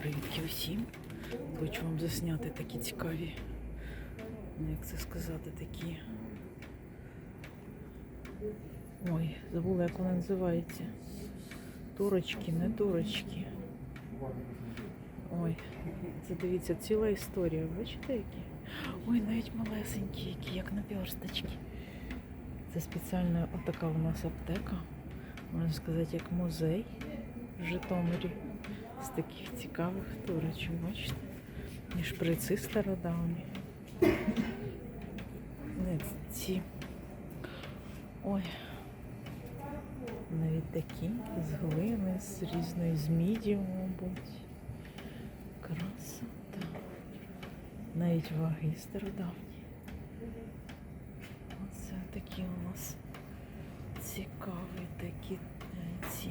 Привітки усім. Хочу вам засняти такі цікаві, ну як це сказати, такі. Ой, забула, як вона називається. Турочки, не турочки. Ой, це дивіться, ціла історія. Бачите які? Ой, навіть малесенькі, які, як наперсточки. Це спеціальна отака у нас аптека. Можна сказати, як музей в Житомирі з таких цікавих турочок, бачите? І шприци стародавні. Не ці. Ой. Навіть такі з глини, з різної з міді, мабуть. Красота. Навіть ваги стародавні. Оце такі у нас цікаві такі е, ці.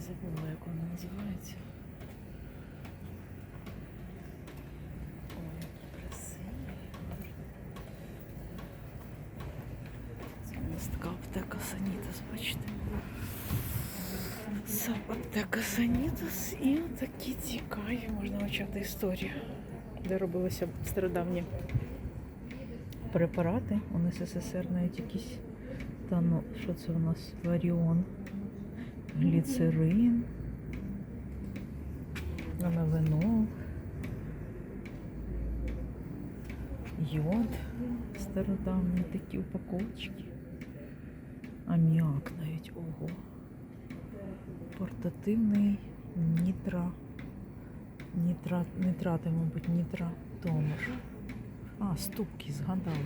Забула, вона називається. Ой, красиві. Це у нас така аптека Санітас, бачите? Це аптека Санітас і такі цікаві можна почати історію, де робилися стародавні препарати. У СССР навіть якісь. Та ну, що це у нас? Варіон, гліцерин, ламелинол, йод, стародавні такі упаковочки. Аміак навіть, ого. Портативний нітра. Нітрат, нитрати, мабуть, нітратомер. А, ступки, згадала.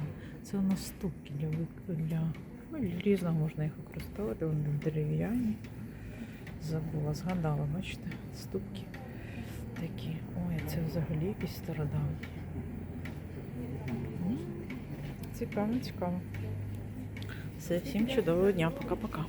Це у нас ступки для для ну, різного можна їх використовувати. Вони дерев'яні. Забула, згадала, бачите, ступки це взагалі якісь стародавні. Цікаво, цікаво. Все, всім чудового дня, пока-пока.